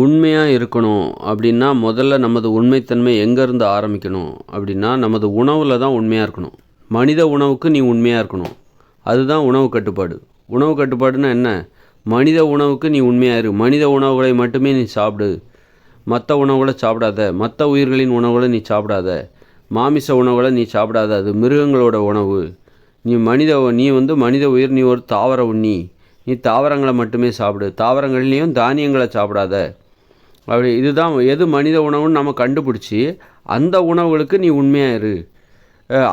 உண்மையாக இருக்கணும் அப்படின்னா முதல்ல நமது உண்மைத்தன்மை எங்கேருந்து ஆரம்பிக்கணும் அப்படின்னா நமது உணவில் தான் உண்மையாக இருக்கணும். மனித உணவுக்கு நீ உண்மையாக இருக்கணும். அதுதான் உணவு கட்டுப்பாடு. உணவு கட்டுப்பாடுன்னா என்ன? மனித உணவுக்கு நீ உண்மையாக இரு. மனித உணவுகளை மட்டுமே நீ சாப்பிடு. மற்ற உணவுகளை சாப்பிடாத. மற்ற உயிர்களின் உணவுகளை நீ சாப்பிடாத. மாமிச உணவுகளை நீ சாப்பிடாத. அது மிருகங்களோட உணவு. நீ மனித நீ வந்து மனித உயிர் நீ ஒரு தாவர உண்ணி. நீ தாவரங்களை மட்டுமே சாப்பிடு. தாவரங்கள்லேயும் தானியங்களை சாப்பிடாத. அப்படி இதுதான் எது மனித உணவுன்னு நம்ம கண்டுபிடிச்சி அந்த உணவுகளுக்கு நீ உண்மையாக இரு.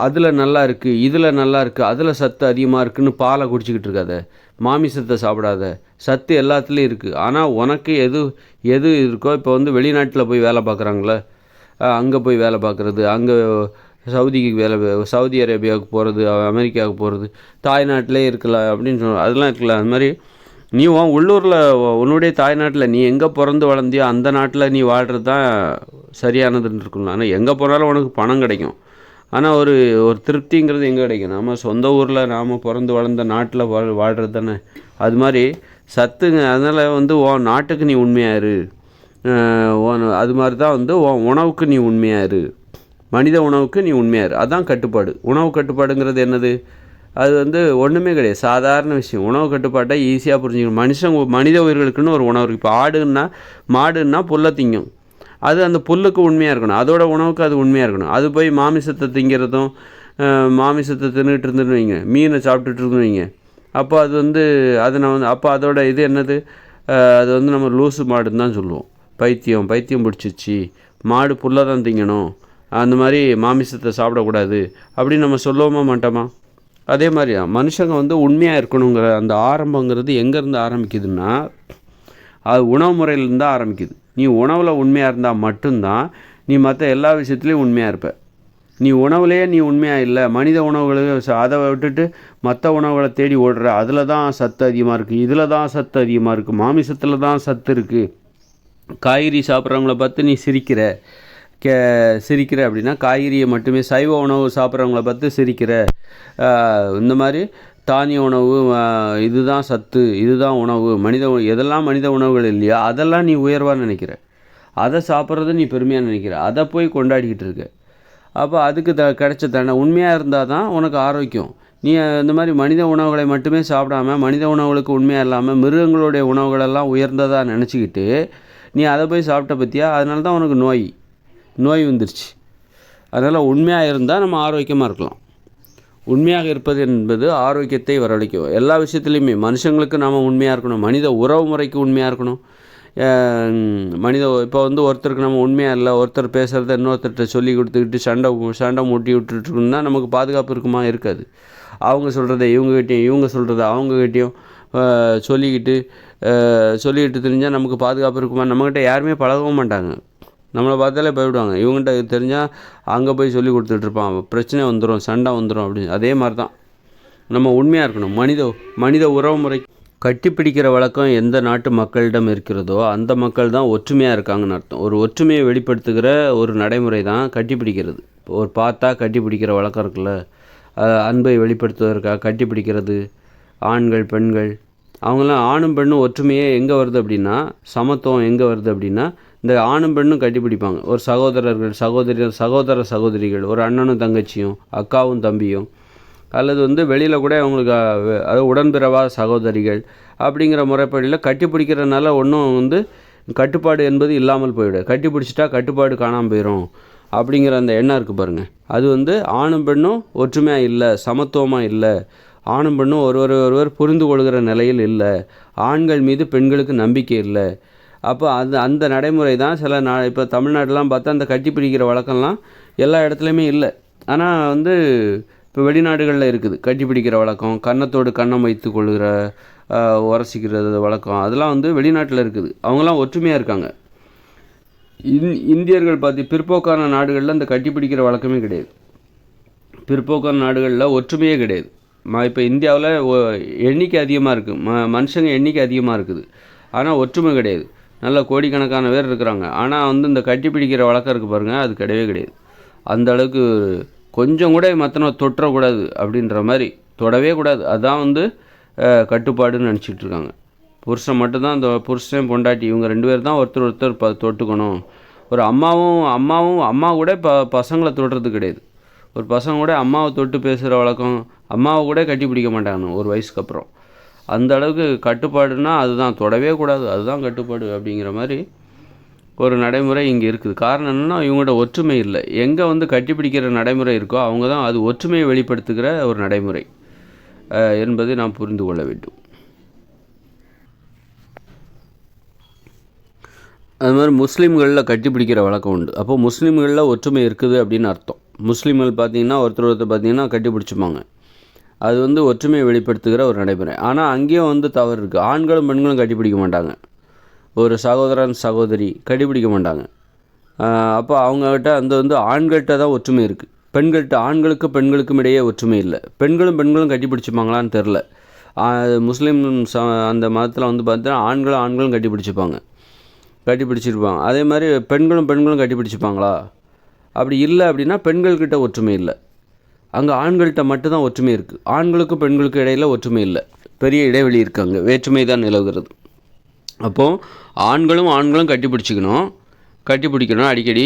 அதில் நல்லா இருக்குது இதில் நல்லா இருக்குது அதில் சத்து அதிகமாக இருக்குதுன்னு பாலை குடிச்சிக்கிட்டு இருக்காத. மாமிசத்தை சாப்பிடாத. சத்து எல்லாத்துலேயும் இருக்குது ஆனால் உனக்கு எது எது இருக்கோ இப்போ வந்து வெளிநாட்டில் போய் வேலை பார்க்குறாங்களே அங்கே போய் வேலை பார்க்குறது அங்கே சவுதிக்கு வேலை சவுதி அரேபியாவுக்கு போகிறது அமெரிக்காவுக்கு போகிறது தாய்நாட்டிலே இருக்கலாம் அப்படின்னு சொல் அதெல்லாம் இருக்கலாம் அது மாதிரி நீ உன் உள்ளூரில் உன்னுடைய தாய்நாட்டில் நீ எங்கே பிறந்து வளர்ந்தியோ அந்த நாட்டில் நீ வாழ்கிறது தான் சரியானதுன்னு இருக்கணும் ஆனால் எங்கே போனாலும் உனக்கு பணம் கிடைக்கும். ஆனால் ஒரு ஒரு திருப்திங்கிறது எங்கே கிடைக்கும்? நம்ம சொந்த ஊரில் நாம் பிறந்து வளர்ந்த நாட்டில் வாழ் வாழ்கிறது தானே. அது மாதிரி சத்துங்க அதனால் வந்து உன் நாட்டுக்கு நீ உண்மையாக இரு. அது மாதிரி தான் வந்து உன் உணவுக்கு நீ உண்மையாக இரு. மனித உணவுக்கு நீ உண்மையாரு அதான் கட்டுப்பாடு. உணவு கட்டுப்பாடுங்கிறது என்னது? அது வந்து ஒன்றுமே கிடையாது. சாதாரண விஷயம். உணவு கட்டுப்பாட்டை ஈஸியாக புரிஞ்சுக்கணும். மனுஷன் மனித உயிர்களுக்குன்னு ஒரு உணவு இருக்குது இப்போ ஆடுன்னா மாடுன்னா புல்லை திங்கும். அது அந்த புல்லுக்கு உண்மையாக இருக்கணும். அதோட உணவுக்கு அது உண்மையாக இருக்கணும். அது போய் மாமிசத்தை திங்கிறதும் மாமிசத்தை தின்னுட்டு இருந்துன்னு வைங்க. மீனை சாப்பிட்டுட்டு இருந்து வைங்க. அப்போ அது வந்து அது நான் வந்து அப்போ அதோட இது என்னது? அது வந்து நம்ம லூசு மாடுன்னு தான் சொல்லுவோம். பைத்தியம் பைத்தியம் பிடிச்சிச்சு. மாடு புல்லை தான் திங்கணும். அந்த மாதிரி மாமிசத்தை சாப்பிடக்கூடாது. அப்படின்னு நம்ம சொல்லவுமா மாட்டோமா? அதே மாதிரி தான். மனுஷங்க வந்து உண்மையாக இருக்கணுங்கிற அந்த ஆரம்பங்கிறது எங்கேருந்து ஆரம்பிக்குதுன்னா அது உணவு முறையிலேருந்து தான் ஆரம்பிக்குது. நீ உணவில் உண்மையாக இருந்தால் மட்டும்தான் நீ மற்ற எல்லா விஷயத்துலேயும் உண்மையாக இருப்ப. நீ உணவுலேயே நீ உண்மையாக இல்லை மனித உணவுகளுக்கு அதை விட்டுட்டு மற்ற உணவுகளை தேடி ஓடுற அதில் தான் சத்து அதிகமாக இருக்குது இதில் தான் சத்து அதிகமாக இருக்குது மாமிசத்தில் தான் சத்து இருக்குது காய்கறி சாப்பிட்றவங்கள பார்த்து நீ சிரிக்கிற. கே சிரிக்கிற அப்படின்னா காய்கறியை மட்டுமே சைவ உணவு சாப்பிட்றவங்கள பார்த்து சிரிக்கிற. இந்த மாதிரி தானிய உணவு இதுதான் சத்து இதுதான் உணவு மனித எதெல்லாம் மனித உணவுகள் இல்லையா? அதெல்லாம் நீ உயர்வாக நினைக்கிற. அதை சாப்பிட்றத நீ பெருமையாக நினைக்கிற. அதை போய் கொண்டாடிக்கிட்டு இருக்க. அப்போ அதுக்கு த கிடைச்ச தண்டனை. உண்மையாக இருந்தால் தான் உனக்கு ஆரோக்கியம். நீ இந்த மாதிரி மனித உணவுகளை மட்டுமே சாப்பிடாம மனித உணவுகளுக்கு உண்மையாக இல்லாமல் மிருகங்களுடைய உணவுகளெல்லாம் உயர்ந்ததாக நினச்சிக்கிட்டு நீ அதை போய் சாப்பிட்ட பற்றியா அதனால தான் உனக்கு நோய். நோய் வந்துருச்சு. அதனால் உண்மையாக இருந்தால் நம்ம ஆரோக்கியமாக இருக்கலாம். உண்மையாக இருப்பது என்பது ஆரோக்கியத்தை வரவழைக்கும். எல்லா விஷயத்துலையுமே மனுஷங்களுக்கு நாம் உண்மையாக இருக்கணும். மனித உறவு முறைக்கு உண்மையாக இருக்கணும். மனித இப்போ வந்து ஒருத்தருக்கு நம்ம உண்மையாக இல்லை ஒருத்தர் பேசுகிறத இன்னொருத்தர்கிட்ட சொல்லி கொடுத்துக்கிட்டு சண்டை சண்டை மூட்டி விட்டுட்டுருந்தா நமக்கு பாதுகாப்பு இருக்குமா? இருக்காது. அவங்க சொல்கிறத இவங்ககிட்டையும் இவங்க சொல்கிறத அவங்ககிட்டையும் சொல்லிக்கிட்டு சொல்லிக்கிட்டு தெரிஞ்சால் நமக்கு பாதுகாப்பு இருக்குமா? நம்மக்கிட்ட யாருமே பழகவும் மாட்டாங்க. நம்மளை பார்த்தாலே பயப்படுவாங்க. இவங்ககிட்ட தெரிஞ்சால் அங்கே போய் சொல்லி கொடுத்துட்ருப்பான் பிரச்சனை வந்துடும் சண்டை வந்துடும் அப்படின்னு. அதே மாதிரி தான் நம்ம உண்மையாக இருக்கணும். மனித மனித உறவு முறை. கட்டிப்பிடிக்கிற வழக்கம் எந்த நாட்டு மக்களிடம் இருக்கிறதோ அந்த மக்கள் தான் ஒற்றுமையாக இருக்காங்கன்னு அர்த்தம். ஒரு ஒற்றுமையை வெளிப்படுத்துகிற ஒரு நடைமுறை தான் கட்டிப்பிடிக்கிறது ஒரு பார்த்தா கட்டிப்பிடிக்கிற வழக்கம் இருக்குல்ல. அன்பை வெளிப்படுத்துவதற்காக கட்டிப்பிடிக்கிறது ஆண்கள் பெண்கள். அவங்களாம் ஆணும் பெண்ணும் ஒற்றுமையே எங்கே வருது அப்படின்னா சமத்துவம் எங்கே வருது அப்படின்னா இந்த ஆணும் பெண்ணும் கட்டிப்பிடிப்பாங்க ஒரு சகோதரர்கள் சகோதரி சகோதர சகோதரிகள் ஒரு அண்ணனும் தங்கச்சியும் அக்காவும் தம்பியும் அல்லது வந்து வெளியில் கூட அவங்களுக்கு அதாவது உடன்பிறவா சகோதரிகள் அப்படிங்கிற முறைப்படியில் கட்டிப்பிடிக்கிறதுனால ஒன்றும் வந்து கட்டுப்பாடு என்பது இல்லாமல் போயிடும். கட்டிப்பிடிச்சிட்டா கட்டுப்பாடு காணாமல் போயிடும் அப்படிங்கிற அந்த எண்ணம் இருக்குது பாருங்கள் அது வந்து ஆணும் பெண்ணும் ஒற்றுமையாக இல்லை சமத்துவமாக இல்லை. ஆணும் பெண்ணும் ஒருவர் ஒருவர் புரிந்து கொள்கிற நிலையில் இல்லை. ஆண்கள் மீது பெண்களுக்கு நம்பிக்கை இல்லை. அப்போ அந்த அந்த நடைமுறை தான் சில நா இப்போ தமிழ்நாட்டிலாம் பார்த்தா அந்த கட்டி பிடிக்கிற வழக்கம்லாம் எல்லா இடத்துலையுமே இல்லை. ஆனால் வந்து இப்போ வெளிநாடுகளில் இருக்குது. கட்டி பிடிக்கிற வழக்கம் கன்னத்தோடு கன்னம் வைத்து கொள்கிற உரசிக்கிறது வழக்கம் அதெல்லாம் வந்து வெளிநாட்டில் இருக்குது. அவங்களாம் ஒற்றுமையாக இருக்காங்க. இந் இந்தியர்கள் பார்த்து பிற்போக்கான நாடுகளில் இந்த கட்டி பிடிக்கிற வழக்கமே கிடையாது. பிற்போக்கான நாடுகளில் ஒற்றுமையே கிடையாது. இப்போ இந்தியாவில் எண்ணிக்கை அதிகமாக இருக்குது ம மனுஷங்க எண்ணிக்கை அதிகமாக இருக்குது. ஆனால் ஒற்றுமை கிடையாது. நல்ல கோடிக்கணக்கான பேர் இருக்கிறாங்க. ஆனால் வந்து இந்த கட்டி பிடிக்கிற வழக்கம் இருக்குது பாருங்கள் அது கிடையவே கிடையாது. அந்த அளவுக்கு கொஞ்சம் கூட மற்றனை தொற்றக்கூடாது அப்படின்ற மாதிரி தொடவே கூடாது. அதுதான் வந்து கட்டுப்பாடுன்னு நினச்சிட்டு இருக்காங்க. புருஷன் மட்டும்தான் அந்த புருஷன் பொண்டாட்டி இவங்க ரெண்டு பேர் தான் ஒருத்தர் ஒருத்தர் ப தொட்டுக்கணும். ஒரு அம்மாவும் அம்மாவும் அம்மா கூட ப பசங்களை தொடுறது கிடையாது. ஒரு பசங்க கூட அம்மாவை தொட்டு பேசுகிற வழக்கம் அம்மாவை கூட கட்டி பிடிக்க மாட்டாங்க ஒரு வயசுக்கு அப்புறம். அந்த அளவுக்கு கட்டுப்பாடுனா அதுதான். தொடவே கூடாது. அதுதான் கட்டுப்பாடு அப்படிங்கிற மாதிரி ஒரு நடைமுறை இங்கே இருக்குது. காரணம் என்னென்னா இவங்களோட ஒற்றுமை இல்லை. எங்கே வந்து கட்டிப்பிடிக்கிற நடைமுறை இருக்கோ அவங்க தான் அது ஒற்றுமையை வெளிப்படுத்துகிற ஒரு நடைமுறை என்பதை நாம் புரிந்து கொள்ள வேண்டும். அது மாதிரி முஸ்லீம்களில் கட்டிப்பிடிக்கிற வழக்கம் உண்டு. அப்போ முஸ்லீம்களில் ஒற்றுமை இருக்குது அப்படின்னு அர்த்தம். முஸ்லீம்கள் பார்த்தீங்கன்னா ஒருத்தர் ஒருத்தர் பார்த்தீங்கன்னா கட்டிப்பிடிச்சுப்பாங்க. அது வந்து ஒற்றுமையை வெளிப்படுத்துகிற ஒரு நடைமுறை. ஆனால் அங்கேயும் வந்து தவறு இருக்குது ஆண்களும் பெண்களும் கட்டிப்பிடிக்க மாட்டாங்க. ஒரு சகோதரன் சகோதரி கட்டிப்பிடிக்க மாட்டாங்க. அப்போ அவங்கக்கிட்ட அந்த வந்து ஆண்கள்கிட்ட தான் ஒற்றுமை இருக்குது பெண்கள்கிட்ட ஆண்களுக்கு பெண்களுக்கும் இடையே ஒற்றுமை இல்லை. பெண்களும் பெண்களும் கட்டிப்பிடிச்சிப்பாங்களான்னு தெரில. முஸ்லீம் ச அந்த மதத்தில் வந்து பார்த்தீங்கன்னா ஆண்களும் ஆண்களும் கட்டிப்பிடிச்சிப்பாங்க. கட்டிப்பிடிச்சிருப்பாங்க. அதே மாதிரி பெண்களும் பெண்களும் கட்டிப்பிடிச்சிப்பாங்களா? அப்படி இல்லை அப்படின்னா பெண்கள்கிட்ட ஒற்றுமை இல்லை. அங்கே ஆண்கள்கிட்ட மட்டும்தான் ஒற்றுமை இருக்குது ஆண்களுக்கும் பெண்களுக்கும் இடையில் ஒற்றுமை இல்லை. பெரிய இடைவெளி இருக்குது அங்கே. வேற்றுமை தான் நிலவுகிறது. அப்போது ஆண்களும் ஆண்களும் கட்டி பிடிச்சிக்கணும் கட்டி பிடிக்கணும் அடிக்கடி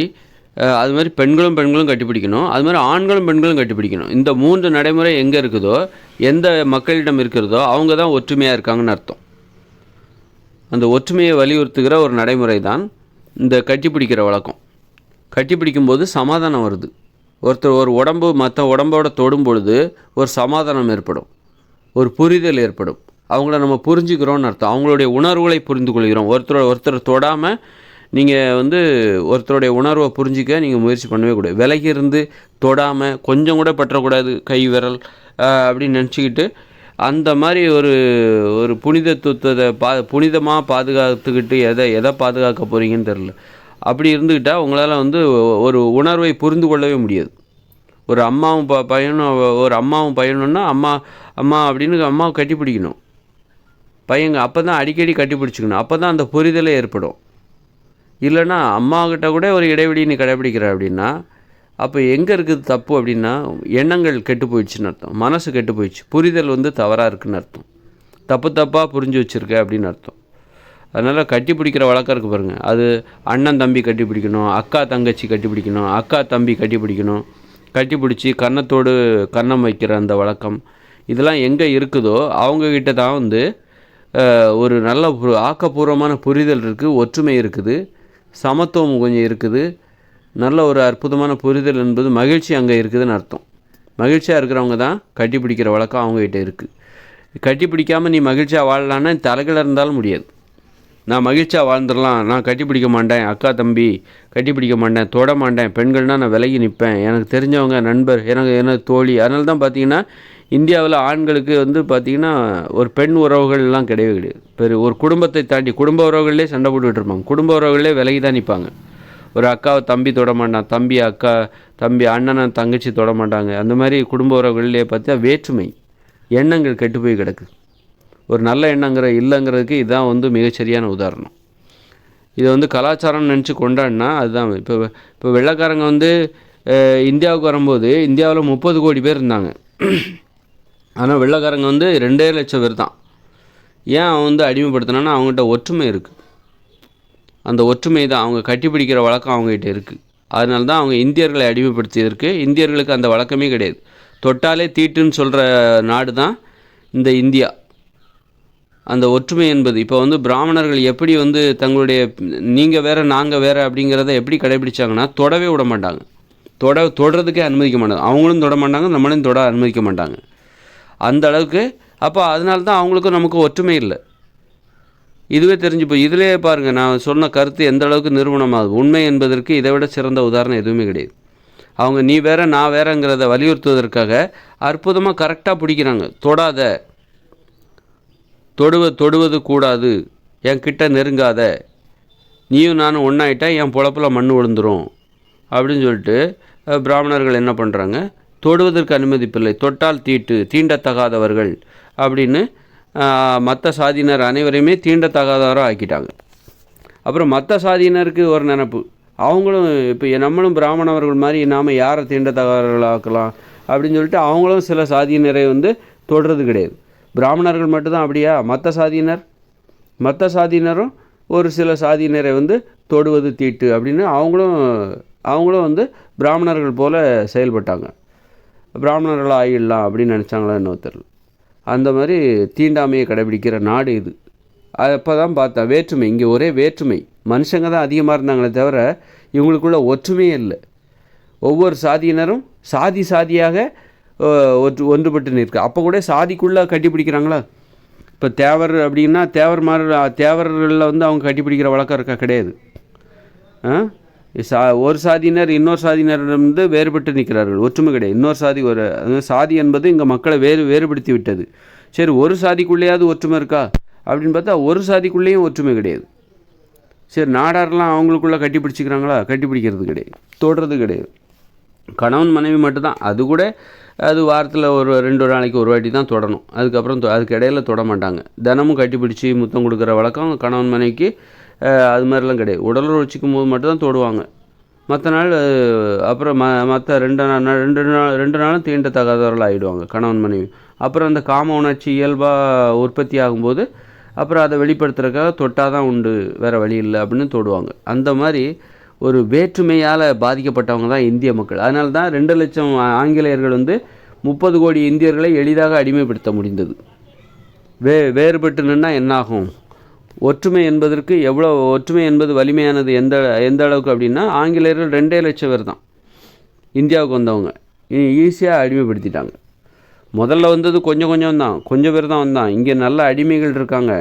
அது மாதிரி பெண்களும் பெண்களும் கட்டிப்பிடிக்கணும். அது மாதிரி ஆண்களும் பெண்களும் கட்டிப்பிடிக்கணும். இந்த மூன்று நடைமுறை எங்கே இருக்குதோ எந்த மக்களிடம் இருக்கிறதோ அவங்க தான் ஒற்றுமையாக இருக்காங்கன்னு அர்த்தம். அந்த ஒற்றுமையை வலியுறுத்துகிற ஒரு நடைமுறை தான் இந்த கட்டிப்பிடிக்கிற வழக்கம். கட்டிப்பிடிக்கும்போது சமாதானம் வருது. ஒருத்தர் ஒரு உடம்பு மற்ற உடம்போட தொடும் பொழுது ஒரு சமாதானம் ஏற்படும். ஒரு புரிதல் ஏற்படும். அவங்கள நம்ம புரிஞ்சுக்கிறோம்னு அர்த்தம். அவங்களுடைய உணர்வுகளை புரிந்து கொள்கிறோம் ஒருத்தர் ஒருத்தர் தொடாமல் நீங்கள் வந்து ஒருத்தருடைய உணர்வை புரிஞ்சிக்க நீங்கள் முயற்சி பண்ணவே கூடாது. விலகி இருந்து தொடாமல் கொஞ்சம் கூட பற்றக்கூடாது கை விரல் அப்படின்னு நினச்சிக்கிட்டு அந்த மாதிரி ஒரு ஒரு புனிதத்துவத்தை பா புனிதமாக பாதுகாத்துக்கிட்டு எதை எதை பாதுகாக்க போகிறீங்கன்னு தெரில அப்படி இருந்துக்கிட்டால் உங்களால் வந்து ஒரு உணர்வை புரிந்து கொள்ளவே முடியாது. ஒரு அம்மாவும் ப பையனும் ஒரு அம்மாவும் பையனும்னா அம்மா அம்மா அப்படின்னு அம்மாவை கட்டி பிடிக்கணும் பையங்க அப்போ தான் அடிக்கடி கட்டி பிடிச்சிக்கணும் அப்போ தான் அந்த புரிதலே ஏற்படும். இல்லைன்னா அம்மாக்கிட்ட கூட ஒரு இடைவெளி நீ கடைப்பிடிக்கிற அப்படின்னா அப்போ எங்கே இருக்குது தப்பு அப்படின்னா எண்ணங்கள் கெட்டு போயிடுச்சுன்னு அர்த்தம். மனசு கெட்டு போயிடுச்சு. புரிதல் வந்து தவறாக இருக்குன்னு அர்த்தம். தப்பு தப்பாக புரிஞ்சு வச்சுருக்க அப்படின்னு அர்த்தம். அதனால் கட்டி பிடிக்கிற வழக்கம் இருக்குது பாருங்கள் அது அண்ணன் தம்பி கட்டி பிடிக்கணும் அக்கா தங்கச்சி கட்டி பிடிக்கணும் அக்கா தம்பி கட்டி பிடிக்கணும். கட்டி பிடிச்சி கன்னத்தோடு கன்னம் வைக்கிற அந்த வழக்கம். இதெல்லாம் எங்கே இருக்குதோ அவங்கக்கிட்ட தான் வந்து ஒரு நல்ல ஆக்கப்பூர்வமான புரிதல் இருக்குது ஒற்றுமை இருக்குது சமத்துவம் கொஞ்சம் இருக்குது. நல்ல ஒரு அற்புதமான புரிதல் என்பது மகிழ்ச்சி அங்கே இருக்குதுன்னு அர்த்தம். மகிழ்ச்சியாக இருக்கிறவங்க தான் கட்டி பிடிக்கிற வழக்கம் அவங்ககிட்ட இருக்குது கட்டி பிடிக்காமல் நீ மகிழ்ச்சியாக வாழலான்னா தலைகளை இருந்தாலும் முடியாது. நான் மகிழ்ச்சியாக வாழ்ந்துடலாம். நான் கட்டி பிடிக்க மாட்டேன். அக்கா தம்பி கட்டி பிடிக்க மாட்டேன். தொட மாட்டேன். பெண்கள்னால் நான் விலகி நிற்பேன். எனக்கு தெரிஞ்சவங்க நண்பர் எனக்கு எனக்கு தோழி அதனால தான் பார்த்தீங்கன்னா இந்தியாவில் ஆண்களுக்கு வந்து பார்த்திங்கன்னா ஒரு பெண் உறவுகள்லாம் கிடையவே கிடையாது. பெரு ஒரு குடும்பத்தை தாண்டி குடும்ப உறவுகளே சண்டை போட்டுக்கிட்டு இருப்பாங்க. குடும்ப உறவுகளே விலகி தான் நிற்பாங்க. ஒரு அக்காவை தம்பி தொட மாட்டான். தம்பி அக்கா தம்பி அண்ணனை தங்கச்சி தொட மாட்டாங்க. அந்த மாதிரி குடும்ப உறவுகளிலே பார்த்தா வேற்றுமை எண்ணங்கள் கெட்டு போய் கிடக்கு. ஒரு நல்ல எண்ணங்கிற இல்லைங்கிறதுக்கு இதுதான் வந்து மிகச்சரியான உதாரணம். இதை வந்து கலாச்சாரம்னு நினச்சி கொண்டாடினா அதுதான். இப்போ இப்போ வெள்ளைக்காரங்க வந்து இந்தியாவுக்கு வரும்போது இந்தியாவில் முப்பது கோடி பேர் இருந்தாங்க. ஆனால் வெள்ளக்காரங்க வந்து ரெண்டே லட்சம் பேர் தான். ஏன் அவன் வந்து அடிமைப்படுத்தினான்னா அவங்ககிட்ட ஒற்றுமை இருக்குது அந்த ஒற்றுமை தான். அவங்க கட்டிப்பிடிக்கிற வழக்கம் அவங்ககிட்ட இருக்குது அதனால தான் அவங்க இந்தியர்களை அடிமைப்படுத்தியதற்கு இந்தியர்களுக்கு அந்த வழக்கமே கிடையாது. தொட்டாலே தீட்டுன்னு சொல்கிற நாடு தான் இந்த இந்தியா. அந்த ஒற்றுமை என்பது. இப்போ வந்து பிராமணர்கள் எப்படி வந்து தங்களுடைய நீங்கள் வேற நாங்கள் வேற அப்படிங்கிறத எப்படி கடைபிடிச்சாங்கன்னா தொடவே விட மாட்டாங்க. தொட தொடுறதுக்கே அனுமதிக்க மாட்டாங்க. அவங்களும் தொட மாட்டாங்க நம்மளையும் தொட அனுமதிக்க மாட்டாங்க. அந்த அளவுக்கு அப்போ அதனால தான் அவங்களுக்கும் நமக்கு ஒற்றுமை இல்லை. இதுவே தெரிஞ்சு போய் இதிலே பாருங்கள் நான் சொன்ன கருத்து எந்த அளவுக்கு நிறுவனமாகுது. உண்மை என்பதற்கு இதை விட சிறந்த உதாரணம் எதுவுமே கிடையாது. அவங்க நீ வேற நான் வேறங்கிறத வலியுறுத்துவதற்காக அற்புதமாக கரெக்டாக பிடிக்கிறாங்க. தொடாத தொடுவ தொடுவது கூடாது. என் கிட்ட நெருங்காத. நீயும் நானும் ஒன்றாயிட்டா என் பொழப்பில் மண் விழுந்துரும். அப்படின்னு சொல்லிட்டு பிராமணர்கள் என்ன பண்ணுறாங்க தொடுவதற்கு அனுமதிப்பில்லை. தொட்டால் தீட்டு தீண்டத்தகாதவர்கள் அப்படின்னு மற்ற சாதியினர் அனைவரையுமே தீண்டத்தகாதவராக ஆக்கிட்டாங்க. அப்புறம் மற்ற சாதியினருக்கு ஒரு நினப்பு. அவங்களும் இப்போ நம்மளும் பிராமணவர்கள் மாதிரி நாம் யாரை தீண்டத்தகாதவர்களாக்கலாம் அப்படின்னு சொல்லிட்டு அவங்களும் சில சாதியினரை வந்து தொடுறது கிடையாது. பிராமணர்கள் மட்டும்தான் அப்படியா? மற்ற சாதியினர்? மற்ற சாதியினரும் ஒரு சில சாதியினரை வந்து தொடுவது தீட்டு அப்படின்னு அவங்களும் அவங்களும் வந்து பிராமணர்கள் போல் செயல்பட்டாங்க. பிராமணர்களாக ஆகிடலாம் அப்படின்னு நினச்சாங்களா இன்னொருத்தர் அந்த மாதிரி தீண்டாமையை கடைபிடிக்கிற நாடு இது. அப்போ தான் பார்த்தா வேற்றுமை இங்கே ஒரே வேற்றுமை. மனுஷங்க தான் அதிகமாக இருந்தாங்களே தவிர இவங்களுக்குள்ள ஒற்றுமையே இல்லை. ஒவ்வொரு சாதியினரும் சாதி சாதியாக ஒன்று ஒன்றுபட்டு நிற்க. அப்போ கூட சாதிக்குள்ளே கட்டி பிடிக்கிறாங்களா இப்போ தேவர் அப்படின்னா தேவர் மாதிரி தேவர்களில் வந்து அவங்க கட்டி பிடிக்கிற வழக்கம் இருக்கா? கிடையாது. சா ஒரு சாதியினர் இன்னொரு சாதியினரிடமிருந்து வேறுபட்டு நிற்கிறார்கள். ஒற்றுமை கிடையாது. இன்னொரு சாதி ஒரு அதாவது சாதி என்பது இங்கே மக்களை வேறு வேறுபடுத்தி விட்டது. சரி ஒரு சாதிக்குள்ளேயாவது ஒற்றுமை இருக்கா? அப்படின்னு பார்த்தா ஒரு சாதிக்குள்ளேயும் ஒற்றுமை கிடையாது. சரி நாடாரெலாம் அவங்களுக்குள்ளே கட்டி பிடிச்சிக்கிறாங்களா கட்டி பிடிக்கிறது கிடையாது. தொடுறது கிடையாது. கணவன் மனைவி மட்டும்தான். அது கூட அது வாரத்தில் ஒரு ரெண்டு நாளைக்கு ஒரு வாட்டி தான் தொடணும். அதுக்கப்புறம் அதுக்கு இடையில தொட மாட்டாங்க. தினமும் கட்டி பிடிச்சி முத்தம் கொடுக்குற வழக்கம் கணவன் மனைவிக்கு அது மாதிரிலாம் கிடையாது. உடலுறவு போது மட்டும்தான் தொடுவாங்க. மற்ற நாள் அப்புறம் ம மற்ற ரெண்டு நாள் ரெண்டு நாள் ரெண்டு நாளும் தீண்ட தகாதவர்கள் ஆகிடுவாங்க கணவன் மனைவி. அப்புறம் அந்த காம உணர்ச்சி இயல்பாக உற்பத்தி ஆகும்போது அப்புறம் அதை வெளிப்படுத்துறதுக்காக தொட்டால் தான் உண்டு வேறு வழி இல்லை அப்படின்னு தொடுவாங்க. அந்த மாதிரி ஒரு வேற்றுமையால் பாதிக்கப்பட்டவங்க தான் இந்திய மக்கள். அதனால தான் ரெண்டு லட்சம் ஆங்கிலேயர்கள் வந்து முப்பது கோடி இந்தியர்களை எளிதாக அடிமைப்படுத்த முடிந்தது. வே வேறுபட்டு நின்னால் என்னாகும்? ஒற்றுமை என்பதற்கு எவ்வளோ ஒற்றுமை என்பது வலிமையானது எந்த எந்த அளவுக்கு அப்படின்னா ஆங்கிலேயர்கள் ரெண்டே லட்சம் பேர் தான். இந்தியாவுக்கு வந்தவங்க. ஈஸியாக அடிமைப்படுத்திட்டாங்க. முதல்ல வந்தது கொஞ்சம் கொஞ்சம் தான். கொஞ்சம் பேர் தான் வந்தான். இங்கே நல்ல அடிமைகள் இருக்காங்க.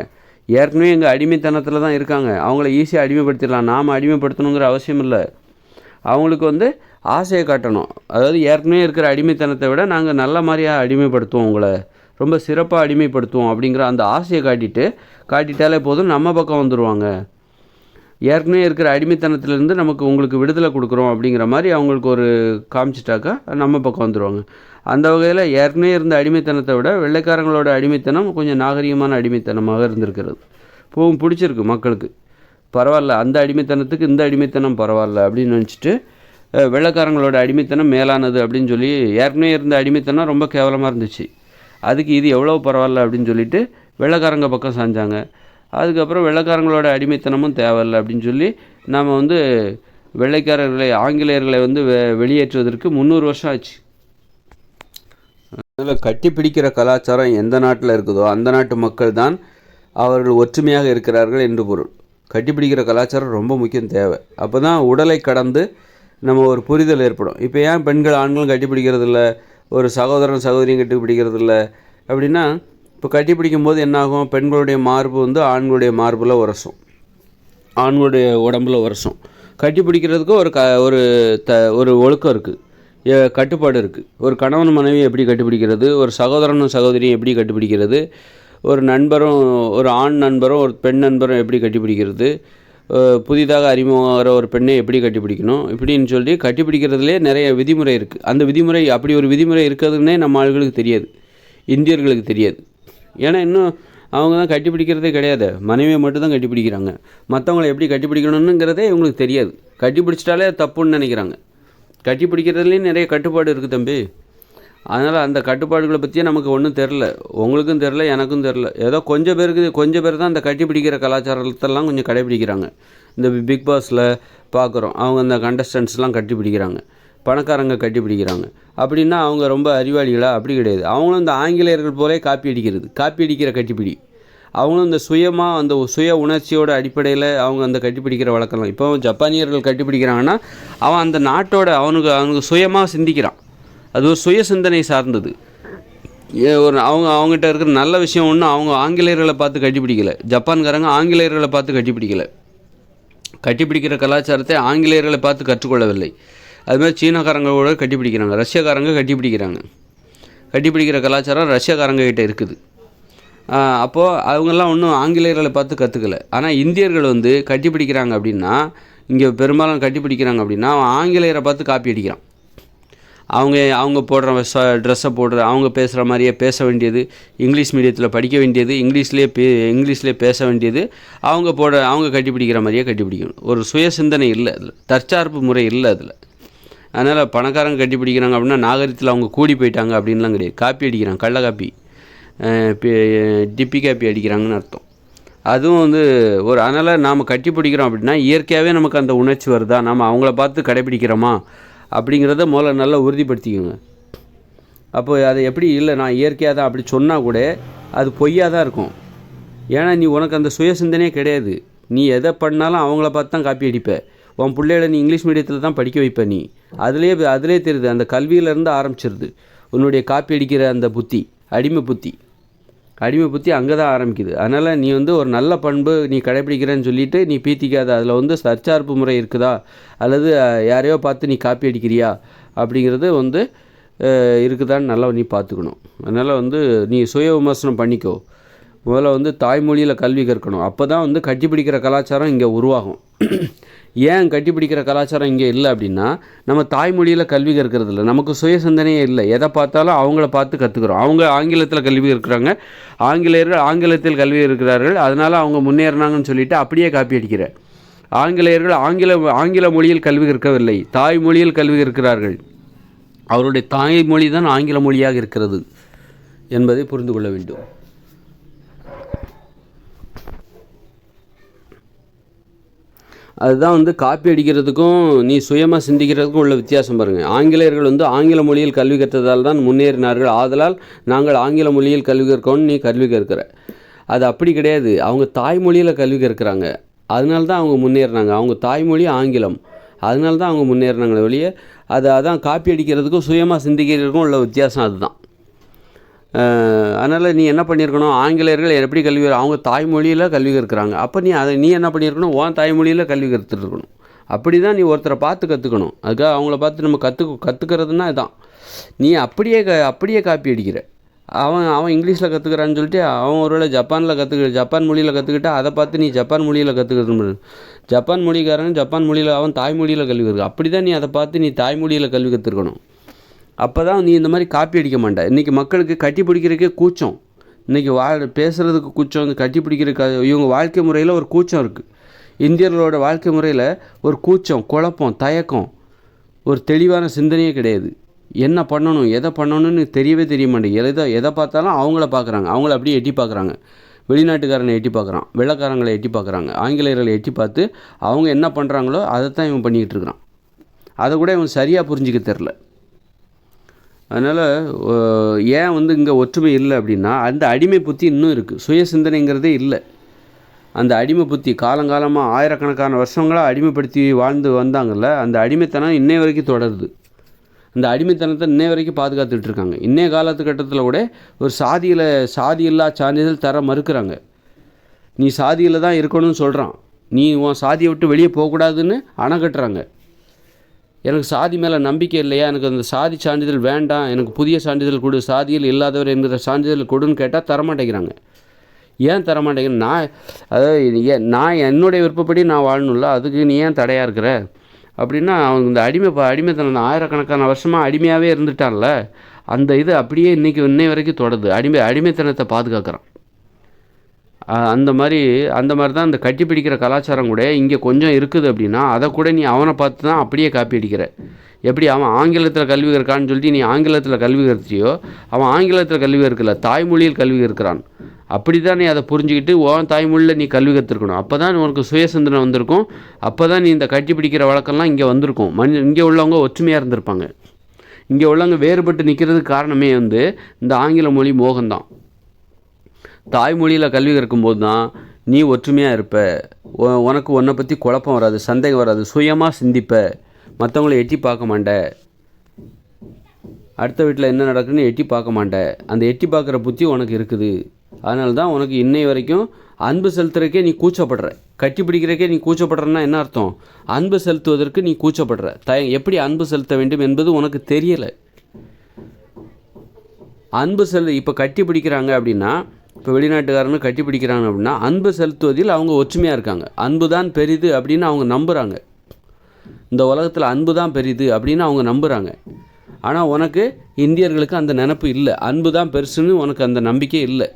ஏற்கனவே எங்கள் அடிமைத்தனத்தில் தான் இருக்காங்க. அவங்கள ஈஸியாக அடிமைப்படுத்திடலாம். நாம் அடிமைப்படுத்தணுங்கிற அவசியம் இல்லை. அவங்களுக்கு வந்து ஆசையை காட்டணும். அதாவது ஏற்கனவே இருக்கிற அடிமைத்தனத்தை விட நாங்கள் நல்ல மாதிரியாக அடிமைப்படுத்துவோம் உங்களை. ரொம்ப சிறப்பாக அடிமைப்படுத்துவோம் அப்படிங்கிற அந்த ஆசையை காட்டிட்டு காட்டிட்டாலே போதும் நம்ம பக்கம் வந்துடுவாங்க ஏற்கனவே இருக்கிற அடிமைத்தனத்திலேருந்து நமக்கு உங்களுக்கு விடுதலை கொடுக்குறோம் அப்படிங்கிற மாதிரி அவங்களுக்கு ஒரு காமிச்சிட்டாக்கா நம்ம பக்கம் வந்துடுவாங்க அந்த வகையில் ஏற்கனவே இருந்த அடிமைத்தனத்தை விட வெள்ளைக்காரங்களோட அடிமைத்தனம் கொஞ்சம் நாகரிகமான அடிமைத்தனமாக இருந்திருக்கிறது. போகும் பிடிச்சிருக்கு மக்களுக்கு. பரவாயில்ல அந்த அடிமைத்தனத்துக்கு இந்த அடிமைத்தனம் பரவாயில்ல அப்படின்னு நினச்சிட்டு வெள்ளைக்காரங்களோட அடிமைத்தனம் மேலானது அப்படின்னு சொல்லி ஏற்கனவே இருந்த அடிமைத்தனம் ரொம்ப கேவலமாக இருந்துச்சு. அதுக்கு இது எவ்வளோ பரவாயில்ல அப்படின்னு சொல்லிட்டு வெள்ளைக்காரங்க பக்கம் சாஞ்சாங்க. அதுக்கப்புறம் வெள்ளைக்காரங்களோட அடிமைத்தனமும் தேவையில்லை அப்படின்னு சொல்லி நாம் வந்து வெள்ளைக்காரர்களை ஆங்கிலேயர்களை வந்து வெ வெளியேற்றுவதற்கு முந்நூறு வருஷம் ஆச்சு. அதில் கட்டி பிடிக்கிற கலாச்சாரம் எந்த நாட்டில் இருக்குதோ அந்த நாட்டு மக்கள் தான் அவர்கள் ஒற்றுமையாக இருக்கிறார்கள் என்று பொருள். கட்டிப்பிடிக்கிற கலாச்சாரம் ரொம்ப முக்கியம் தேவை. அப்போ தான் உடலை கடந்து நம்ம ஒரு புரிதல் ஏற்படும். இப்போ ஏன் பெண்கள் ஆண்களும் கட்டிப்பிடிக்கிறது இல்லை ஒரு சகோதரன் சகோதரியும் கட்டிப்பிடிக்கிறது இல்லை அப்படின்னா இப்போ கட்டிப்பிடிக்கும் போது என்னாகும்? பெண்களுடைய மார்பு வந்து ஆண்களுடைய மார்பில் உரசும். ஆண்களுடைய உடம்புல உரசும். கட்டி பிடிக்கிறதுக்கு ஒரு க ஒரு த ஒரு ஒழுக்கம் இருக்குது கட்டுப்பாடு இருக்குது ஒரு கணவன் மனைவி எப்படி கட்டுப்பிடிக்கிறது ஒரு சகோதரனும் சகோதரியும் எப்படி கட்டுப்பிடிக்கிறது ஒரு நண்பரும் ஒரு ஆண் நண்பரும் ஒரு பெண் நண்பரும் எப்படி கட்டிப்பிடிக்கிறது புதிதாக அறிமுகமாகிற ஒரு பெண்ணை எப்படி கட்டிப்பிடிக்கணும் இப்படின்னு சொல்லி கட்டிப்பிடிக்கிறதுலே நிறைய விதிமுறை இருக்குது அந்த விதிமுறை அப்படி ஒரு விதிமுறை இருக்கிறதுனே நம்ம ஆள்களுக்கு தெரியாது. இந்தியர்களுக்கு தெரியாது. ஏன்னா இன்னும் அவங்க தான் கட்டிப்பிடிக்கிறதே கிடையாது. மனைவியை மட்டும்தான் கட்டிப்பிடிக்கிறாங்க. மற்றவங்களை எப்படி கட்டிப்பிடிக்கணுங்கிறதே இவங்களுக்கு தெரியாது. கட்டிப்பிடிச்சிட்டாலே தப்புன்னு நினைக்கிறாங்க. கட்டிப்பிடிக்கிறதுலேயும் நிறைய கட்டுப்பாடு இருக்குது தம்பி. அதனால் அந்த கட்டுப்பாடுகளை பற்றியே நமக்கு ஒன்றும் தெரில உங்களுக்கும் தெரில எனக்கும் தெரில ஏதோ கொஞ்சம் பேருக்கு கொஞ்சம் பேர் தான் அந்த கட்டிப்பிடிக்கிற கலாச்சாரத்தெல்லாம் கொஞ்சம் கடைபிடிக்கிறாங்க. இந்த பிக் பாஸில் பார்க்குறோம் அவங்க அந்த கண்டஸ்டன்ஸ்லாம் கட்டிப்பிடிக்கிறாங்க பணக்காரங்க கட்டிப்பிடிக்கிறாங்க அப்படின்னா அவங்க ரொம்ப அறிவாளிகளா? அப்படி கிடையாது. அவங்களும் இந்த ஆங்கிலேயர்கள் போலே காப்பி அடிக்கிறது. காப்பி அடிக்கிற கட்டிப்பிடி. அவங்களும் இந்த சுயமாக அந்த சுய உணர்ச்சியோட அடிப்படையில் அவங்க அந்த கட்டிப்பிடிக்கிற வழக்கம் இப்போ ஜப்பானியர்கள் கட்டிப்பிடிக்கிறாங்கன்னா அவன் அந்த நாட்டோட அவனுக்கு அவனுக்கு சுயமாக சிந்திக்கிறான். அது ஒரு சுய சிந்தனை சார்ந்தது. ஒரு அவங்க அவங்ககிட்ட இருக்கிற நல்ல விஷயம் ஒன்று அவங்க ஆங்கிலேயர்களை பார்த்து கட்டிப்பிடிக்கல. ஜப்பான்காரங்க ஆங்கிலேயர்களை பார்த்து கட்டிப்பிடிக்கலை. கட்டிப்பிடிக்கிற கலாச்சாரத்தை ஆங்கிலேயர்களை பார்த்து கற்றுக்கொள்ளவில்லை. அதுமாதிரி சீனக்காரங்களோட கட்டிப்பிடிக்கிறாங்க. ரஷ்யக்காரங்க கட்டிப்பிடிக்கிறாங்க. கட்டிப்பிடிக்கிற கலாச்சாரம் ரஷ்யக்காரங்க கிட்டே இருக்குது. அப்போது அவங்கெல்லாம் ஒன்றும் ஆங்கிலேயர்களை பார்த்து கற்றுக்கல ஆனால் இந்தியர்கள் வந்து கட்டிப்பிடிக்கிறாங்க அப்படின்னா இங்கே பெரும்பாலும் கட்டிப்பிடிக்கிறாங்க அப்படின்னா அவன் ஆங்கிலேயரை பார்த்து காப்பி அடிக்கிறான். அவங்க அவங்க போடுற ட்ரெஸ்ஸை போடுற அவங்க பேசுகிற மாதிரியே பேச வேண்டியது இங்கிலீஷ் மீடியத்தில் படிக்க வேண்டியது இங்கிலீஷ்லேயே பே இங்கிலீஷ்லேயே பேச வேண்டியது அவங்க போட அவங்க கட்டிப்பிடிக்கிற மாதிரியே கட்டிப்பிடிக்கணும் ஒரு சுய சிந்தனை இல்லை அதில் தற்சார்பு முறை இல்லை அதில். அதனால் பணக்காரங்க கட்டிப்பிடிக்கிறாங்க அப்படின்னா நாகரிகத்தில் அவங்க கூடி போயிட்டாங்க அப்படின்லாம் கிடையாது. காப்பி அடிக்கிறான் கள்ள காப்பி அஹ் டிப்பி காப்பி அடிக்கிறாங்கன்னு அர்த்தம். அதுவும் வந்து ஒரு அதனால் நாம் கட்டி பிடிக்கிறோம் அப்படின்னா இயற்கையாகவே நமக்கு அந்த உணர்ச்சி வருதா? நாம் அவங்கள பார்த்து கடைப்பிடிக்கிறோமா அப்படிங்கிறத முதல்ல நல்லா உறுதிப்படுத்திக்கோங்க. அப்போ அது எப்படி இல்லை நான் இயற்கையாக தான் அப்படி சொன்னால் கூட அது பொய்யாக தான் இருக்கும். ஏன்னா நீ உனக்கு அந்த சுய சிந்தனையே கிடையாது. நீ எதை பண்ணாலும் அவங்கள பார்த்து தான் காப்பி அடிப்ப. உன் பிள்ளைகளை நீ இங்கிலீஷ் மீடியத்தில் தான் படிக்க வைப்ப நீ. அதுலேயே அதிலே தெரியுது அந்த கல்வியிலேருந்து ஆரம்பிச்சிருது. உன்னுடைய காப்பி அடிக்கிற அந்த புத்தி அடிமை புத்தி. அடிமை புத்தி அங்கே தான் ஆரம்பிக்குது. அதனால் நீ வந்து ஒரு நல்ல பண்பு நீ கடைப்பிடிக்கிறேன்னு சொல்லிட்டு நீ பீத்திக்காத. அதில் வந்து சர்ச்சார்பு முறை இருக்குதா? அல்லது யாரையோ பார்த்து நீ காப்பி அடிக்கிறியா? அப்படிங்கிறது வந்து இருக்குதான்னு நல்லா நீ பார்த்துக்கணும். அதனால் வந்து நீ சுய விமர்சனம் பண்ணிக்கோ. முதல்ல வந்து தாய்மொழியில் கல்வி கற்கணும். அப்போ தான் வந்து கட்டிப்பிடிக்கிற கலாச்சாரம் இங்கே உருவாகும். ஏன் கட்டிப்பிடிக்கிற கலாச்சாரம் இங்கே இல்லை அப்படின்னா நம்ம தாய்மொழியில் கல்வி கற்கிறது இல்லை நமக்கு சுய சிந்தனையே இல்லை. எதை பார்த்தாலும் அவங்கள பார்த்து கற்றுக்குறோம் அவங்க ஆங்கிலத்தில் கல்வி இருக்கிறாங்க ஆங்கிலேயர்கள் ஆங்கிலத்தில் கல்வி இருக்கிறார்கள் அதனால் அவங்க முன்னேறினாங்கன்னு சொல்லிட்டு அப்படியே காப்பி அடிக்கிற. ஆங்கிலேயர்கள் ஆங்கில ஆங்கில மொழியில் கல்வி கற்கவில்லை. தாய்மொழியில் கல்வி இருக்கிறார்கள் அவருடைய தாய்மொழி தான் ஆங்கில மொழியாக இருக்கிறது என்பதை புரிந்து கொள்ள வேண்டும். அதுதான் வந்து காப்பி அடிக்கிறதுக்கும் நீ சுயமாக சிந்திக்கிறதுக்கும் உள்ள வித்தியாசம் பாருங்கள் ஆங்கிலேயர்கள் வந்து ஆங்கில மொழியில் கல்வி கற்றதால் தான் முன்னேறினார்கள். ஆதலால் நாங்கள் ஆங்கில மொழியில் கல்வி கற்கோன்னு நீ கல்வி கற்கிற. அது அப்படி கிடையாது. அவங்க தாய்மொழியில் கல்வி கற்கிறாங்க. அதனால தான் அவங்க முன்னேறினாங்க. அவங்க தாய்மொழி ஆங்கிலம். அதனால தான் அவங்க முன்னேறினாங்களே வழியே அது அதான் காப்பி அடிக்கிறதுக்கும் சுயமாக சிந்திக்கிறதுக்கும் உள்ள வித்தியாசம் அதுதான். அதனால் நீ என்ன பண்ணியிருக்கணும்? ஆங்கிலேயர்கள் எப்படி கல்வி அவங்க தாய்மொழியில் கல்வி கற்கிறாங்க. அப்போ நீ அதை நீ என்ன பண்ணியிருக்கணும்? உன் தாய்மொழியில் கல்வி கற்றுருக்கணும் அப்படி தான் நீ ஒருத்தரை பார்த்து கற்றுக்கணும் அதுக்காக அவங்கள பார்த்து நம்ம கற்று கற்றுக்கிறதுனா இதுதான் நீ அப்படியே க அப்படியே காப்பி அடிக்கிற. அவன் அவன் இங்கிலீஷில் கற்றுக்கிறான்னு சொல்லிட்டு அவன் ஒருவேளை ஜப்பானில் கற்றுக்க ஜப்பான் மொழியில் கற்றுக்கிட்டா அதை பார்த்து நீ ஜப்பான் மொழியில் கற்றுக்கிறது ஜப்பான் மொழிக்காரன் ஜப்பான் மொழியில் அவன் தாய்மொழியில் கல்வி கற்று அப்படி தான் நீ அதை பார்த்து நீ தாய்மொழியில் கல்வி கற்றுக்கணும் அப்போ தான் நீ இந்த மாதிரி காப்பி அடிக்க மாட்டேன் இன்றைக்கி மக்களுக்கு கட்டி பிடிக்கிறதுக்கே கூச்சம். இன்றைக்கி வா பேசுகிறதுக்கு கூச்சம் இந்த கட்டி பிடிக்கிறதுக்கு இவங்க வாழ்க்கை முறையில் ஒரு கூச்சம் இருக்குது இந்தியர்களோட வாழ்க்கை முறையில் ஒரு கூச்சம் குழப்பம் தயக்கம் ஒரு தெளிவான சிந்தனையே கிடையாது. என்ன பண்ணணும் எதை பண்ணணும்னு தெரியவே தெரிய மாட்டேங்குது. எதை எதை பார்த்தாலும் அவங்கள பார்க்குறாங்க. அவங்கள அப்படியே எட்டி பார்க்குறாங்க. வெளிநாட்டுக்காரனை எட்டி பார்க்குறான். வெள்ளக்காரங்களை எட்டி பார்க்குறாங்க. ஆங்கிலேயர்களை எட்டி பார்த்து அவங்க என்ன பண்ணுறாங்களோ அதை தான் இவன் பண்ணிக்கிட்டு இருக்கிறான். அதை கூட இவன் சரியாக புரிஞ்சிக்க தெரில அதனால் ஏன் வந்து இங்கே ஒற்றுமை இல்லை அப்படின்னா அந்த அடிமை புத்தி இன்னும் இருக்குது சுய சிந்தனைங்கிறதே இல்லை. அந்த அடிமை புத்தி காலங்காலமாக ஆயிரக்கணக்கான வருஷங்களாக அடிமைப்படுத்தி வாழ்ந்து வந்தாங்கல்ல அந்த அடிமைத்தனம் இன்னை வரைக்கும் தொடருது. அந்த அடிமைத்தனத்தை இன்னை வரைக்கும் பாதுகாத்துட்டு இருக்காங்க. இன்னைய காலத்துக்கட்டத்தில் கூட ஒரு சாதியில் சாதி இல்லா சான்றிதழ் தர மறுக்கிறாங்க. நீ சாதியில் தான் இருக்கணும்னு சொல்கிறான் நீ உன் சாதியை விட்டு வெளியே போகக்கூடாதுன்னு அணை கட்டுறாங்க. எனக்கு சாதி மேலே நம்பிக்கை இல்லையா? எனக்கு அந்த சாதி சான்றிதழ் வேண்டாம். எனக்கு புதிய சான்றிதழ் கொடு. சாதியில் இல்லாதவர் என்கிற சான்றிதழ் கொடுன்னு கேட்டால் தரமாட்டேங்கிறாங்க. ஏன் தரமாட்டேங்கிற நான் அதாவது ஏன் நான் என்னுடைய விருப்பப்படி நான் வாழணும்ல. அதுக்கு நீ ஏன் தடையாக இருக்கிற? அப்படின்னா அவங்க இந்த அடிமை ப- அடிமைத்தனம் ஆயிரக்கணக்கான வருஷமாக அடிமையாகவே இருந்துட்டான்ல. அந்த இது அப்படியே இன்றைக்கி இன்னை வரைக்கும் தொடருது. அடிமை அடிமைத்தனத்தை பாதுகாக்கிறான். அந்த மாதிரி அந்த மாதிரி தான் இந்த கட்டி பிடிக்கிற கலாச்சாரம் கூட இங்கே கொஞ்சம் இருக்குது அப்படின்னா அதை கூட நீ அவனை பார்த்து தான் அப்படியே காப்பி அடிக்கிற. எப்படி அவன் ஆங்கிலத்தில் கல்வி கற்கான்னு சொல்லிட்டு நீ ஆங்கிலத்தில் கல்வி கற்கிறியோ அவன் ஆங்கிலத்தில் கல்வி கற்கல தாய்மொழியில் கல்வி கற்கிறான். அப்படி தான் நீ அதை புரிஞ்சுக்கிட்டு உன் தாய்மொழியில் நீ கல்வி கற்றுக்கணும். அப்போ தான் உனக்கு சுயசிந்தனை வந்திருக்கும். அப்போ தான் நீ இந்த கட்டி பிடிக்கிற வழக்கம்லாம் இங்கே வந்திருக்கும். மனி இங்கே உள்ளவங்க ஒற்றுமையாக இருந்திருப்பாங்க. இங்கே உள்ளவங்க வேறுபட்டு நிற்கிறதுக்கு காரணமே வந்து இந்த ஆங்கில மொழி மோகம்தான். தாய்மொழியில் கல்வி கற்கும்போது தான் நீ ஒற்றுமையாக இருப்ப. உனக்கு உன்னை பற்றி குழப்பம் வராது சந்தேகம் வராது சுயமாக சிந்திப்ப. மற்றவங்கள எட்டி பார்க்க மாட்ட. அடுத்த வீட்டில் என்ன நடக்குன்னு எட்டி பார்க்க மாட்ட. அந்த எட்டி பார்க்குற புத்தி உனக்கு இருக்குது. அதனால தான் உனக்கு இன்னை வரைக்கும் அன்பு செலுத்துறக்கே நீ கூச்சப்படுற. கட்டி பிடிக்கிறக்கே நீ கூச்சப்படுறன்னா என்ன அர்த்தம்? அன்பு செலுத்துவதற்கு நீ கூச்சப்படுற. த எப்படி அன்பு செலுத்த வேண்டும் என்பது உனக்கு தெரியலை. அன்பு செல் இப்போ கட்டி பிடிக்கிறாங்க அப்படின்னா இப்போ வெளிநாட்டுக்காரங்க கட்டி பிடிக்கிறாங்க அப்படின்னா அன்பு செலுத்துவதில் அவங்க ஒற்றுமையாக இருக்காங்க. அன்பு தான் பெரிது அப்படின்னு அவங்க நம்புகிறாங்க இந்த உலகத்தில் அன்பு தான் பெரிது அப்படின்னு அவங்க நம்புகிறாங்க ஆனால் உனக்கு இந்தியர்களுக்கு அந்த நினப்பு இல்லை. அன்பு தான் பெருசுன்னு உனக்கு அந்த நம்பிக்கை இல்லை.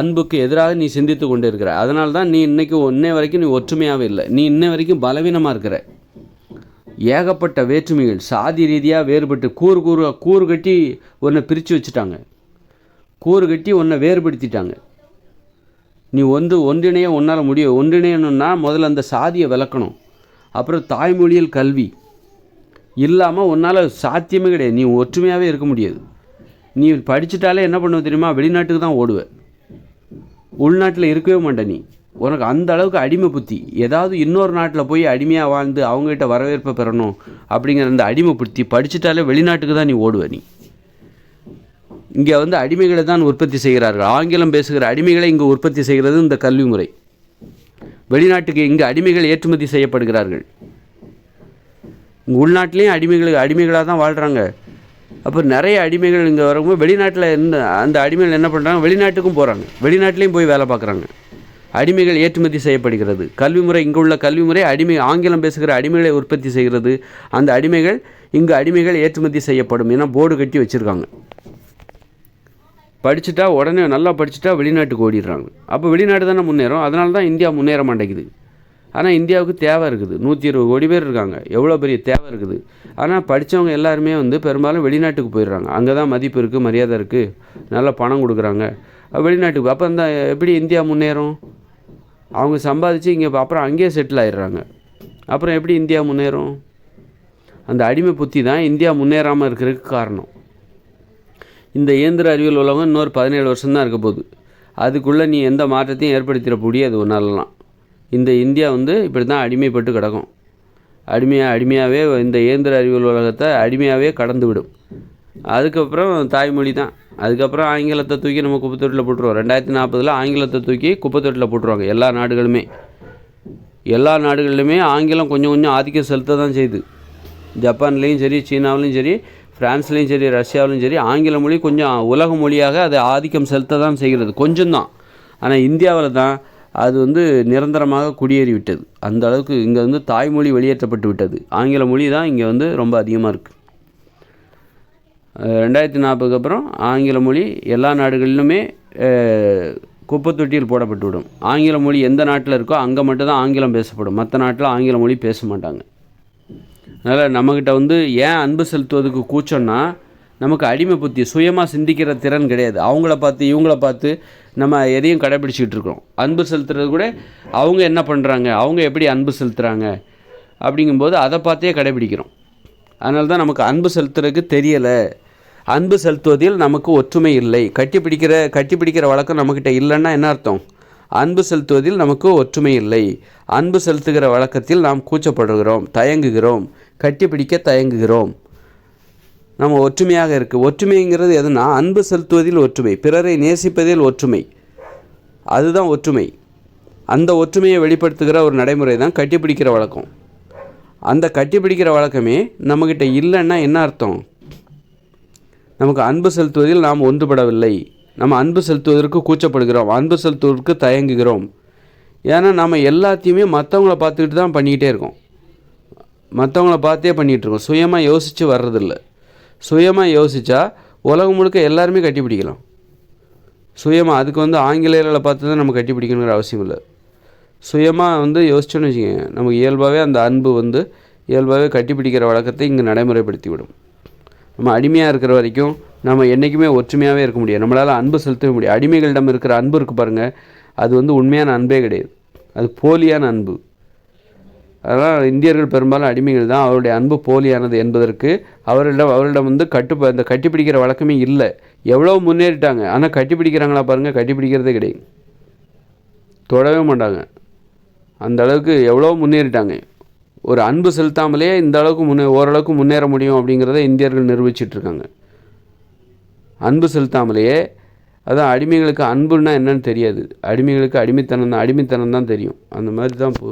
அன்புக்கு எதிராக நீ சிந்தித்து கொண்டு இருக்கிற அதனால தான் நீ இன்னைக்கு இன்னை வரைக்கும் நீ ஒற்றுமையாகவே இல்லை. நீ இன்ன வரைக்கும் பலவீனமாக இருக்கிற. ஏகப்பட்ட வேற்றுமைகள் சாதி ரீதியாக வேறுபட்டு கூறு கூறு கூறு கட்டி உன்னை பிரித்து வச்சுட்டாங்க. கூறு கட்டி உன்னை வேறுபடுத்திட்டாங்க. நீ வந்து ஒன்றிணைய உன்னால் முடியும் ஒன்றிணையணும்னா முதல்ல அந்த சாதியை விளக்கணும். அப்புறம் தாய்மொழியில் கல்வி. இல்லாமல் உன்னால் சாத்தியமே கிடையாது. நீ ஒற்றுமையாகவே இருக்க முடியாது. நீ படிச்சுட்டாலே என்ன பண்ணுவ தெரியுமா? வெளிநாட்டுக்கு தான் ஓடுவ. உள்நாட்டில் இருக்கவே மாட்ட நீ. உனக்கு அந்த அளவுக்கு அடிமை புத்தி. ஏதாவது இன்னொரு நாட்டில் போய் அடிமையாக வாழ்ந்து அவங்ககிட்ட வரவேற்பை பெறணும் அப்படிங்கிற அந்த அடிமை புத்தி படிச்சுட்டாலே வெளிநாட்டுக்கு தான் நீ ஓடுவ நீ. இங்கே வந்து அடிமைகளை தான் உற்பத்தி செய்கிறார்கள். ஆங்கிலம் பேசுகிற அடிமைகளை இங்கே உற்பத்தி செய்கிறது இந்த கல்வி முறை. வெளிநாட்டுக்கு இங்கே அடிமைகள் ஏற்றுமதி செய்யப்படுகிறார்கள். இங்கே உள்நாட்டிலையும் அடிமைகள் அடிமைகளாக தான் வாழ்கிறாங்க அப்போ நிறைய அடிமைகள் இங்கே வரும்போது வெளிநாட்டில் இருந்த அந்த அடிமைகள் என்ன பண்ணுறாங்க? வெளிநாட்டுக்கும் போகிறாங்க. வெளிநாட்டிலையும் போய் வேலை பார்க்குறாங்க. அடிமைகள் ஏற்றுமதி செய்யப்படுகிறது. கல்வி முறை இங்கே உள்ள கல்வி முறை அடிமை ஆங்கிலம் பேசுகிற அடிமைகளை உற்பத்தி செய்கிறது. அந்த அடிமைகள் இங்கு அடிமைகள் ஏற்றுமதி செய்யப்படும். ஏன்னா போர்டு கட்டி வச்சுருக்காங்க. படிச்சுட்டா உடனே நல்லா படிச்சுட்டா வெளிநாட்டுக்கு ஓடிடுறாங்க. அப்போ வெளிநாடு தானே முன்னேறும். அதனால தான் இந்தியா முன்னேற மாட்டேங்குது. ஆனால் இந்தியாவுக்கு தேவை இருக்குது. நூற்றி இருபது கோடி பேர் இருக்காங்க. எவ்வளோ பெரிய தேவை இருக்குது. ஆனால் படித்தவங்க எல்லாருமே வந்து பெரும்பாலும் வெளிநாட்டுக்கு போயிடுறாங்க. அங்கே தான் மதிப்பு இருக்குது மரியாதை இருக்குது நல்ல பணம் கொடுக்குறாங்க. வெளிநாட்டுக்கு அப்போ அந்த எப்படி இந்தியா முன்னேறும்? அவங்க சம்பாதிச்சு இங்கே அப்புறம் அங்கேயே செட்டில் ஆயிடுறாங்க. அப்புறம் எப்படி இந்தியா முன்னேறும்? அந்த அடிமை புத்தி தான் இந்தியா முன்னேறாமல் இருக்கிறதுக்கு காரணம். இந்த இயந்திர அறிவியல் உலகம் இன்னொரு பதினேழு வருஷம்தான் இருக்க போகுது. அதுக்குள்ளே நீ எந்த மாற்றத்தையும் ஏற்படுத்திட முடியாது ஒன்றாலலாம் இந்த இந்தியா வந்து இப்படி தான் அடிமைப்பட்டு கிடக்கும். அடிமையாக அடிமையாகவே இந்த இயந்திர அறிவியல் உலகத்தை அடிமையாகவே கடந்து விடும் அதுக்கப்புறம் தாய்மொழி தான் அதுக்கப்புறம் ஆங்கிலத்தை தூக்கி நம்ம குப்பைத்தொட்டில் போட்டுருவோம். ரெண்டாயிரத்தி நாற்பதில் ஆங்கிலத்தை தூக்கி குப்பைத்தொட்டில் போட்டுருவாங்க எல்லா நாடுகளுமே. எல்லா நாடுகளிலுமே ஆங்கிலம் கொஞ்சம் கொஞ்சம் ஆதிக்கம் செலுத்த தான் செய்யுது ஜப்பான்லேயும் சரி சீனாவிலையும் சரி ஃப்ரான்ஸ்லேயும் சரி ரஷ்யாவிலையும் சரி ஆங்கில மொழி கொஞ்சம் உலக மொழியாக அது ஆதிக்கம் செலுத்த தான் செய்கிறது. கொஞ்சம்தான். ஆனால் இந்தியாவில் தான் அது வந்து நிரந்தரமாக குடியேறிவிட்டது. அந்த அளவுக்கு இங்கே வந்து தாய்மொழி வெளியேற்றப்பட்டு விட்டது. ஆங்கில மொழி தான் இங்கே வந்து ரொம்ப அதிகமாக இருக்குது ரெண்டாயிரத்தி நாற்பதுக்கு அப்புறம் ஆங்கில மொழி எல்லா நாடுகளிலுமே குப்பைத்தொட்டியில் தொட்டியில் போடப்பட்டு விடும். ஆங்கில மொழி எந்த நாட்டில் இருக்கோ அங்கே மட்டும்தான் ஆங்கிலம் பேசப்படும். மற்ற நாட்டில் ஆங்கில மொழி பேச மாட்டாங்க. அதனால் நம்மக்கிட்ட வந்து ஏன் அன்பு செலுத்துவதுக்கு கூச்சம்னா நமக்கு அடிமை புத்தி சுயமாக சிந்திக்கிற திறன் கிடையாது. அவங்கள பார்த்து இவங்கள பார்த்து நம்ம எதையும் கடைபிடிச்சிக்கிட்டு இருக்கிறோம். அன்பு செலுத்துறது கூட அவங்க என்ன பண்ணுறாங்க அவங்க எப்படி அன்பு செலுத்துகிறாங்க அப்படிங்கும்போது அதை பார்த்தே கடைபிடிக்கிறோம் அதனால தான் நமக்கு அன்பு செலுத்துறதுக்கு தெரியலை. அன்பு செலுத்துவதில் நமக்கு ஒற்றுமை இல்லை. கட்டிப்பிடிக்கிற கட்டிப்பிடிக்கிற வழக்கம் நம்மக்கிட்ட இல்லைன்னா என்ன அர்த்தம்? அன்பு செலுத்துவதில் நமக்கு ஒற்றுமை இல்லை. அன்பு செலுத்துகிற வழக்கத்தில் நாம் கூச்சப்படுகிறோம் தயங்குகிறோம். கட்டிப்பிடிக்க தயங்குகிறோம். நம்ம ஒற்றுமையாக இருக்குது ஒற்றுமைங்கிறது எதுனா அன்பு செலுத்துவதில் ஒற்றுமை பிறரை நேசிப்பதில் ஒற்றுமை. அதுதான் ஒற்றுமை. அந்த ஒற்றுமையை வெளிப்படுத்துகிற ஒரு நடைமுறை தான் கட்டிப்பிடிக்கிற வழக்கம். அந்த கட்டிப்பிடிக்கிற வழக்கமே நம்மக்கிட்ட இல்லைன்னா என்ன அர்த்தம்? நமக்கு அன்பு செலுத்துவதில் நாம் ஒன்றுபடவில்லை. நம்ம அன்பு செலுத்துவதற்கு கூச்சப்படுகிறோம். அன்பு செலுத்துவதற்கு தயங்குகிறோம். ஏன்னா நம்ம எல்லாத்தையுமே மற்றவங்கள பார்த்துக்கிட்டு தான் பண்ணிக்கிட்டே இருக்கோம். மற்றவங்கள பார்த்தே பண்ணிகிட்ருக்கோம். சுயமாக யோசித்து வர்றதில்ல. சுயமாக யோசித்தா உலகம் முழுக்க எல்லாருமே கட்டிப்பிடிக்கலாம் சுயமாக அதுக்கு வந்து ஆங்கிலேயர்களை பார்த்து தான் நம்ம கட்டிப்பிடிக்கணுங்கிற அவசியம் இல்லை. சுயமாக வந்து யோசிச்சோன்னு வச்சுக்கோங்க. நமக்கு இயல்பாகவே அந்த அன்பு வந்து இயல்பாகவே கட்டிப்பிடிக்கிற வழக்கத்தை இங்கே நடைமுறைப்படுத்தி விடும் நம்ம அடிமையாக இருக்கிற வரைக்கும் நம்ம என்றைக்குமே ஒற்றுமையாகவே இருக்க முடியாது. நம்மளால் அன்பு செலுத்தவே முடியாது. அடிமைகளிடம் இருக்கிற அன்பு இருக்குது பாருங்கள் அது வந்து உண்மையான அன்பே கிடையாது. அது போலியான அன்பு. அதனால் இந்தியர்கள் பெரும்பாலும் அடிமைகள் தான். அவருடைய அன்பு போலியானது என்பதற்கு அவரிடம் அவரிடம் வந்து கட்டு இந்த கட்டிப்பிடிக்கிற வழக்கமே இல்லை. எவ்வளோ முன்னேறிட்டாங்க. ஆனால் கட்டிப்பிடிக்கிறாங்களா பாருங்கள் கட்டிப்பிடிக்கிறதே கிடையாது. தொடவே மாட்டாங்க. அந்த அளவுக்கு எவ்வளோ முன்னேறிட்டாங்க. ஒரு அன்பு செலுத்தாமலே இந்த அளவுக்கு முன்னே ஓரளவுக்கு முன்னேற முடியும் அப்படிங்கிறத இந்தியர்கள் நிரூபிச்சிட்டு இருக்காங்க. அன்பு செலுத்தாமலேயே அதான் அடிமைகளுக்கு அன்புன்னா என்னன்னு தெரியாது. அடிமைகளுக்கு அடிமைத்தனம் தான் அடிமைத்தனம் தான் தெரியும். அந்த மாதிரி தான் போ